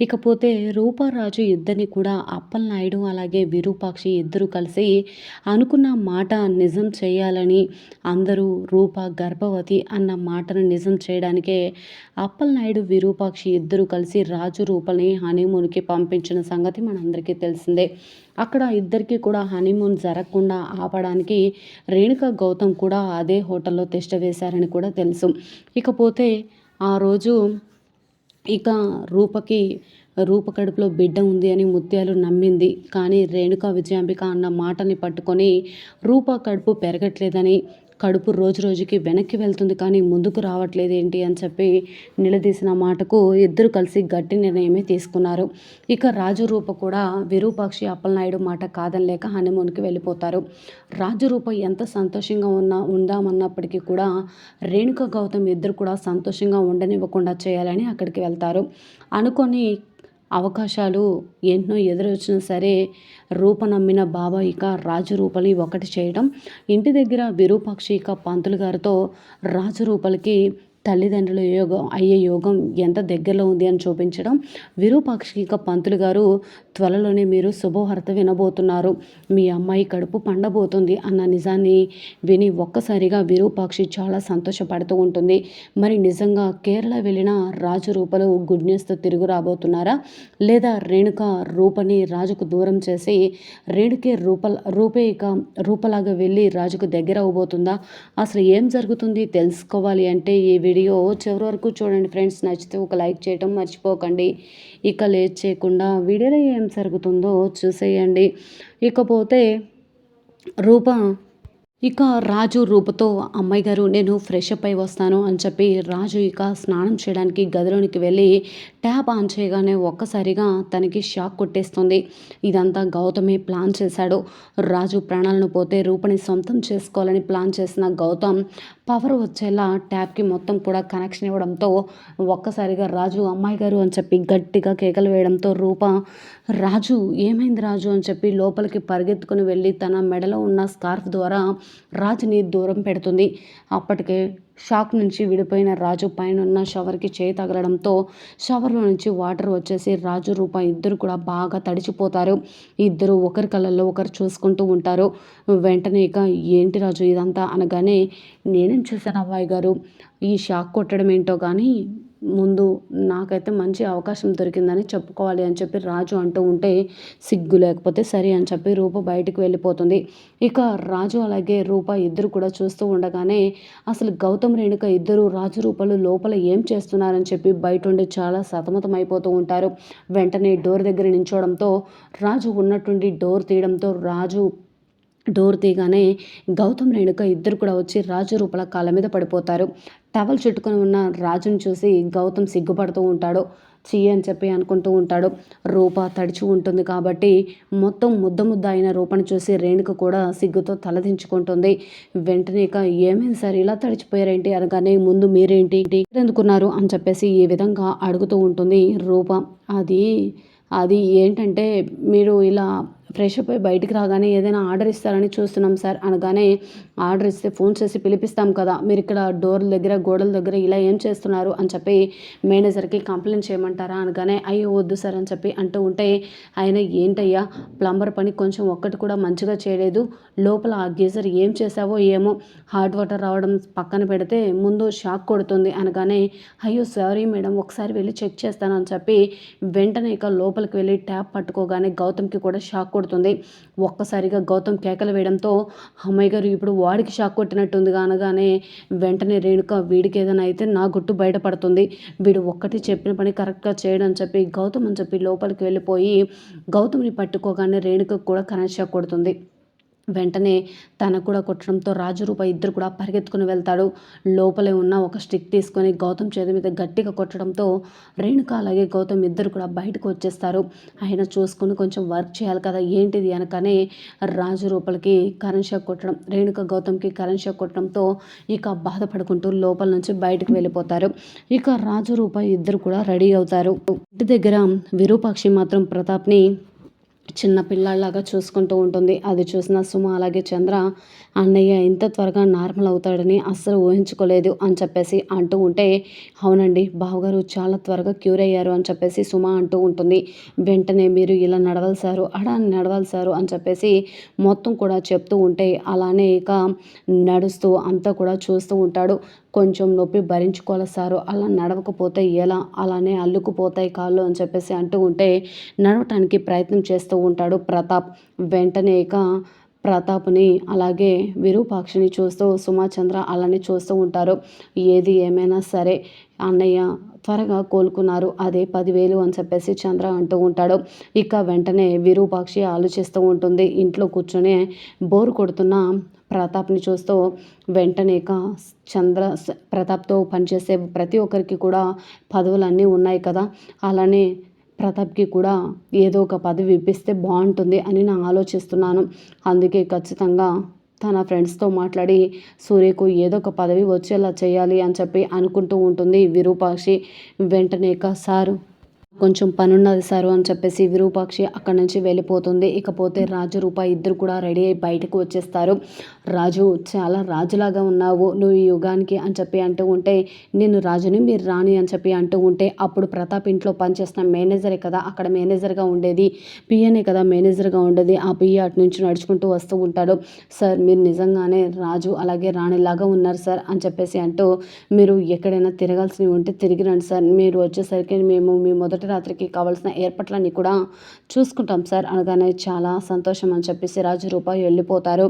ఇకపోతే రూపారాజు ఇద్దరిని కూడా అప్పలనాయుడు అలాగే విరూపాక్షి ఇద్దరు కలిసి అనుకున్న మాట నిజం చేయాలని అందరూ రూప గర్భవతి అన్న మాటను నిజం చేయడానికే అప్పలనాయుడు విరూపాక్షి ఇద్దరు కలిసి రాజు రూపల్ని హనీమూన్కి పంపించిన సంగతి మనందరికీ తెలిసిందే. అక్కడ ఇద్దరికి కూడా హనీమూన్ జరగకుండా ఆపడానికి రేణుక గౌతమ్ కూడా అదే హోటల్లో తెష్ట వేశారని కూడా తెలుసు. ఇకపోతే ఆ రోజు ఇక రూపకి రూప కడుపులో బిడ్డ ఉంది అని ముత్యాలు నమ్మింది. కానీ రేణుక విజయాంబిక అన్న మాటని పట్టుకొని రూప కడుపు పెరగట్లేదని కడుపు రోజు రోజుకి వెనక్కి వెళ్తుంది కానీ ముందుకు రావట్లేదు ఏంటి అని చెప్పి నిలదీసిన మాటకు ఇద్దరు కలిసి గట్టి నిర్ణయమే తీసుకున్నారు. ఇక రాజు రూప కూడా విరూపాక్షి అప్పలనాయుడు మాట కాదనలేక హనీమూన్కి వెళ్ళిపోతారు. రాజు రూప ఎంత సంతోషంగా ఉన్నా ఉందామన్నప్పటికీ కూడా రేణుక గౌతమ్ ఇద్దరు కూడా సంతోషంగా ఉండనివ్వకుండా చేయాలని అక్కడికి వెళ్తారు. అనుకొని అవకాశాలు ఎన్నో ఎదురొచ్చినా సరే రూప నమ్మిన బావ ఇక ఒకటి చేయడం ఇంటి దగ్గర విరూపాక్షి ఇక పంతులు గారితో రాజరూపలికి తల్లిదండ్రుల యోగం అయ్యే యోగం ఎంత దగ్గరలో ఉంది అని చూపించడం విరూపాక్షిక పంతులు గారు త్వరలోనే మీరు శుభవార్త వినబోతున్నారు. మీ అమ్మాయి కడుపు పండబోతుంది అన్న నిజాన్ని విని ఒక్కసారిగా విరూపాక్షి చాలా సంతోషపడుతూ ఉంటుంది. మరి నిజంగా కేరళ వెళ్ళిన రాజు రూపలు గుడ్ న్యూస్తో తిరుగు రాబోతున్నారా? లేదా రేణుక రూపని రాజుకు దూరం చేసి రేణుకే రూప రూపేక రూపలాగా వెళ్ళి రాజుకు దగ్గర అవబోతుందా అసలు ఏం జరుగుతుంది? తెలుసుకోవాలి అంటే ఈ వీడియో చివరి వరకు చూడండి ఫ్రెండ్స్. నచ్చితే ఒక లైక్ చేయటం మర్చిపోకండి. ఇక లేట్ చేయకుండా వీడియోలో ఏం జరుగుతుందో చూసేయండి. ఇకపోతే రూప ఇక రాజు రూపతో అమ్మాయి గారు నేను ఫ్రెష్ అప్ అయి వస్తాను అని చెప్పి రాజు ఇక స్నానం చేయడానికి గదిలోనికి వెళ్ళి ట్యాప్ ఆన్ చేయగానే ఒక్కసారిగా తనకి షాక్ కొట్టేస్తుంది. ఇదంతా గౌతమే ప్లాన్ చేశాడు. రాజు ప్రాణాలను పోతే రూపని సొంతం చేసుకోవాలని ప్లాన్ చేసిన గౌతమ్ పవర్ వచ్చేలా ట్యాప్కి మొత్తం కూడా కనెక్షన్ ఇవ్వడంతో ఒక్కసారిగా రాజు అమ్మాయి గారు అని చెప్పి గట్టిగా కేకలు వేయడంతో రూప రాజు ఏమైంది రాజు? అని చెప్పి లోపలికి పరిగెత్తుకుని వెళ్ళి తన మెడలో ఉన్న స్కార్ఫ్ ద్వారా రాజుని దూరం పెడుతుంది. అప్పటికే షాక్ నుంచి విడిపోయిన రాజు పైన ఉన్న షవర్కి చేయి తగలడంతో షవర్లో నుంచి వాటర్ వచ్చేసి రాజు రూప ఇద్దరు కూడా బాగా తడిచిపోతారు. ఇద్దరు ఒకరి కళ్ళల్లో ఒకరు చూసుకుంటూ ఉంటారు. వెంటనే ఇక ఏంటి రాజు ఇదంతా అనగానే నేనేం చూశాను అబ్బాయి గారు? ఈ షాక్ కొట్టడం ఏంటో కానీ ముందు నాకైతే మంచి అవకాశం దొరికిందని చెప్పుకోవాలి అని చెప్పి రాజు అంటూ ఉంటే సిగ్గు లేకపోతే సరే అని చెప్పి రూప బయటికి వెళ్ళిపోతుంది. ఇక రాజు అలాగే రూప ఇద్దరు కూడా చూస్తూ ఉండగానే అసలు గౌతమ్ రేణుక ఇద్దరు రాజు రూపలు లోపల ఏం చేస్తున్నారని చెప్పి బయట ఉండి చాలా సతమతం అయిపోతూ ఉంటారు. వెంటనే డోర్ దగ్గర నించోవడంతో రాజు ఉన్నట్టుండి డోర్ తీయడంతో రాజు డోర్ తీయగానే గౌతమ్ రేణుక ఇద్దరు కూడా వచ్చి రాజు రూపల కాళ్ళ మీద పడిపోతారు. టవల్ చుట్టుకొని ఉన్న రాజును చూసి గౌతమ్ సిగ్గుపడుతూ ఉంటాడు. చీ అని చెప్పి అనుకుంటూ ఉంటాడు. రూప తడిచి ఉంటుంది కాబట్టి మొత్తం ముద్ద ముద్ద అయిన రూపను చూసి రేణుక కూడా సిగ్గుతో తలదించుకుంటుంది వెంటనే ఇక ఏమైంది సార్? ఇలా తడిచిపోయారేంటి? అనగానే ముందు మీరేంటి? ఎందుకున్నారు అని చెప్పేసి ఈ విధంగా అడుగుతూ ఉంటుంది రూప. అది అది ఏంటంటే మీరు ఇలా ఫ్రెష్ అప్ అయి బయటికి రాగానే ఏదైనా ఆర్డర్ ఇస్తారని చూస్తున్నాం సార్. అనగానే ఆర్డర్ ఇస్తే ఫోన్ చేసి పిలిపిస్తాం కదా మీరు ఇక్కడ డోర్ల దగ్గర గోడల దగ్గర ఇలా ఏం చేస్తున్నారు అని చెప్పి మేనేజర్కి కంప్లైంట్ చేయమంటారా? అనగానే అయ్యో వద్దు సార్ అని చెప్పి అంటూ ఉంటే ఆయన ఏంటయ్యా ప్లంబర్ పని కొంచెం ఒక్కటి కూడా మంచిగా చేయలేదు. లోపల ఆ గీజర్ ఏం చేసావో ఏమో హాట్ వాటర్ రావడం పక్కన పెడితే ముందు షాక్ కొడుతుంది. అనగానే అయ్యో సారీ మేడం ఒకసారి వెళ్ళి చెక్ చేస్తాను అని చెప్పి వెంటనే ఇక లోపలికి వెళ్ళి ట్యాప్ పట్టుకోగానే గౌతమ్కి కూడా షాక్ కొడుతుంది. ఒక్కసారిగా గౌతమ్ కేకలు వేయడంతో అమ్మాయి గారు ఇప్పుడు వాడికి షాక్ కొట్టినట్టుంది అనగానే వెంటనే రేణుక వీడికి ఏదైనా అయితే నా గుట్టు బయటపడుతుంది. వీడు ఒక్కటి చెప్పిన పని కరెక్ట్గా చేయడం అని చెప్పి గౌతమ్ అని చెప్పి లోపలికి వెళ్ళిపోయి గౌతమ్ని పట్టుకోగానే రేణుకకు కూడా కరెంట్ షాక్ కొడుతుంది. వెంటనే తనకు కూడా కొట్టడంతో రాజు రూప ఇద్దరు కూడా పరిగెత్తుకుని వెళ్తాడు. లోపలే ఉన్న ఒక స్టిక్ తీసుకొని గౌతమ్ చేతి మీద గట్టిగా కొట్టడంతో రేణుక అలాగే గౌతమ్ ఇద్దరు కూడా బయటకు వచ్చేస్తారు. ఆయన చూసుకుని కొంచెం వర్క్ చేయాలి కదా ఏంటిది అనకనే రాజు రూపలకి కరెంట్ షాక్ కొట్టడం రేణుక గౌతమ్కి కరెంట్ షాక్ కొట్టడంతో ఇక బాధపడుకుంటూ లోపల నుంచి బయటకు వెళ్ళిపోతారు. ఇక రాజు రూప ఇద్దరు కూడా రెడీ అవుతారు. ఇంటి దగ్గర విరూపాక్షి మాత్రం ప్రతాప్ని చిన్న పిల్లలాగా చూసుకుంటూ ఉంటుంది. అది చూసిన సుమ అలాగే చంద్ర అన్నయ్య ఇంత త్వరగా నార్మల్ అవుతాడని అస్సలు ఊహించుకోలేదు అని చెప్పేసి అంటూ ఉంటే అవునండి బావగారు చాలా త్వరగా క్యూర్ అయ్యారు అని చెప్పేసి సుమ అంటూ ఉంటుంది. వెంటనే మీరు ఇలా నడవలసారు అడా నడవలసారు అని చెప్పేసి మొత్తం కూడా చెప్తూ ఉంటే అలానే ఇక నడుస్తూ అంతా కూడా చూస్తూ ఉంటాడు. కొంచెం నొప్పి భరించుకోవాలి సారు అలా నడవకపోతే ఎలా? అలానే అల్లుకుపోతాయి కాళ్ళు అని చెప్పేసి అంటూ ఉంటే నడవటానికి ప్రయత్నం చేస్తూ ఉంటాడు ప్రతాప్. వెంటనే ఇక ప్రతాప్ని అలాగే విరూపాక్షిని చూస్తూ సుమాచంద్ర అలానే చూస్తూ ఉంటారు. ఏది ఏమైనా సరే అన్నయ్య త్వరగా కోలుకున్నారు. అదే పదివేలు అని చెప్పేసి చంద్ర అంటూ ఉంటాడు. ఇక వెంటనే విరూపాక్షి ఆలోచిస్తూ ఉంటుంది. ఇంట్లో కూర్చొని బోరు కొడుతున్న ప్రతాప్ని చూస్తూ వెంటనే చంద్ర ప్రతాప్తో పనిచేసే ప్రతి ఒక్కరికి కూడా పదవులన్నీ ఉన్నాయి కదా. అలానే ప్రతాప్కి కూడా ఏదో ఒక పదవి ఇప్పిస్తే బాగుంటుంది అని నేను ఆలోచిస్తున్నాను. అందుకే ఖచ్చితంగా తన ఫ్రెండ్స్తో మాట్లాడి సూర్యకు ఏదో ఒక పదవి వచ్చేలా చేయాలి అని చెప్పి అనుకుంటూ ఉంటుంది విరూపాక్షి. వెంటనే సారు కొంచెం పనున్నది సారు అని చెప్పేసి విరూపాక్షి అక్కడి నుంచి వెళ్ళిపోతుంది. ఇకపోతే రాజు రూప ఇద్దరు కూడా రెడీ అయి బయటకు వచ్చేస్తారు. రాజు చాలా రాజులాగా ఉన్నావు నువ్వు ఈ యుగానికి అని చెప్పి అంటూ ఉంటే నేను రాజుని మీరు రాణి అని చెప్పి అంటూ ఉంటే అప్పుడు ప్రతాప్ ఇంట్లో పనిచేస్తున్న మేనేజరే కదా అక్కడ మేనేజర్గా ఉండేది. పిఎనే కదా మేనేజర్గా ఉండేది. ఆ పిఏ అటు నుంచి నడుచుకుంటూ వస్తూ ఉంటాడు. సార్ మీరు నిజంగానే రాజు అలాగే రాణిలాగా ఉన్నారు సార్ అని చెప్పేసి అంటూ మీరు ఎక్కడైనా తిరగాల్సినవి ఉంటే తిరిగి రండి సార్. మీరు వచ్చేసరికి మేము మీ మొదటి రాత్రికి కావాల్సిన ఏర్పాట్లన్నీ కూడా చూసుకుంటాం సార్ అనగానే చాలా సంతోషం అని చెప్పేసి రాజు రూపాయి వెళ్ళిపోతారు.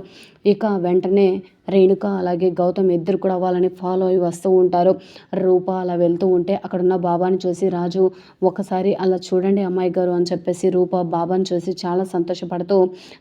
ఇక వెంటనే రేణుక అలాగే గౌతమ్ ఇద్దరు కూడా వాళ్ళని ఫాలో అయ్యి వస్తూ ఉంటారు. రూప అలా వెళ్తూ ఉంటే అక్కడున్న బాబాని చూసి రాజు ఒకసారి అలా చూడండి అమ్మాయి గారు అని చెప్పేసి రూప బాబాని చూసి చాలా సంతోషపడుతూ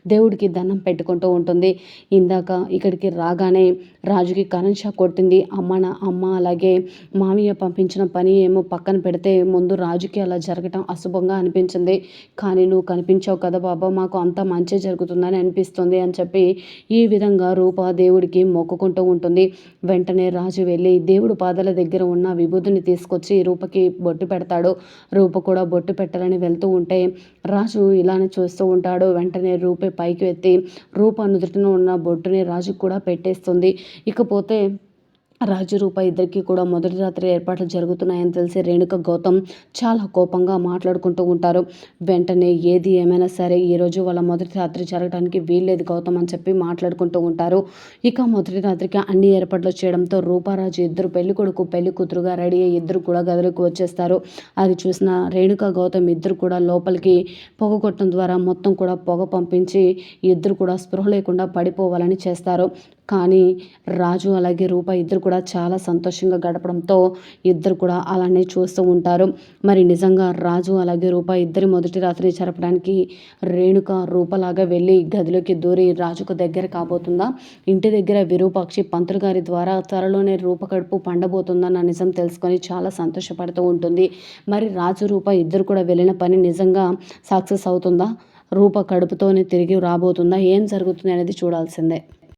దేవుడికి దండం పెట్టుకుంటూ ఉంటుంది. ఇందాక ఇక్కడికి రాగానే రాజుకి కరెంట్ షాక్ కొట్టింది. అమ్మ నా అమ్మ అలాగే మామయ్య పంపించిన పని ఏమో పక్కన పెడితే ముందు రాజుకి అలా జరగటం అశుభంగా అనిపించింది. కానీ నువ్వు కనిపించావు కదా బాబా మాకు అంత మంచి జరుగుతుందని అనిపిస్తుంది అని చెప్పి ఈ విధంగా రూప దేవుడికి దేవుడికి మొక్కుకుంటూ ఉంటుంది. వెంటనే రాజు వెళ్ళి దేవుడు పాదాల దగ్గర ఉన్న విభూతిని తీసుకొచ్చి రూపకి బొట్టు పెడతాడు. రూప కూడా బొట్టు పెట్టాలని వెళ్తూ ఉంటే రాజు ఇలానే చూస్తూ ఉంటాడు. వెంటనే రూపే పైకి ఎత్తి రూప నుదుటిన ఉన్న బొట్టుని రాజు కూడా పెట్టేస్తుంది. ఇకపోతే రాజు రూప ఇద్దరికి కూడా మొదటి రాత్రి ఏర్పాట్లు జరుగుతున్నాయని తెలిసి రేణుక గౌతమ్ చాలా కోపంగా మాట్లాడుకుంటూ ఉంటారు. వెంటనే ఏది ఏమైనా సరే ఈరోజు వాళ్ళ మొదటి రాత్రి జరగడానికి వీల్లేదు గౌతమ్ అని చెప్పి మాట్లాడుకుంటూ ఉంటారు. ఇక మొదటి రాత్రికి అన్ని ఏర్పాట్లు చేయడంతో రూపారాజు ఇద్దరు పెళ్ళి కొడుకు పెళ్ళి కూతురుగా రెడీ అయ్యి ఇద్దరు కూడా గదిలోకి వచ్చేస్తారు. అది చూసిన రేణుక గౌతమ్ ఇద్దరు కూడా లోపలికి పొగ కొట్టడం ద్వారా మొత్తం కూడా పొగ పంపించి ఇద్దరు కూడా స్పృహ లేకుండా పడిపోవాలని చేస్తారు. కానీ రాజు అలాగే రూప ఇద్దరు కూడా చాలా సంతోషంగా గడపడంతో ఇద్దరు కూడా అలానే చూస్తూ ఉంటారు. మరి నిజంగా రాజు అలాగే రూప ఇద్దరి మొదటి రాత్రి జరపడానికి రేణుక రూపలాగా వెళ్ళి గదిలోకి దూరి రాజుకు దగ్గర కాబోతుందా? ఇంటి దగ్గర విరూపాక్షి పంతులు గారి ద్వారా త్వరలోనే రూపకడుపు పండబోతుందన్న నిజం తెలుసుకొని చాలా సంతోషపడుతూ ఉంటుంది. మరి రాజు రూప ఇద్దరు కూడా వెళ్ళిన పని నిజంగా సక్సెస్ అవుతుందా? రూప కడుపుతోనే తిరిగి రాబోతుందా? ఏం జరుగుతుంది అనేది చూడాల్సిందే.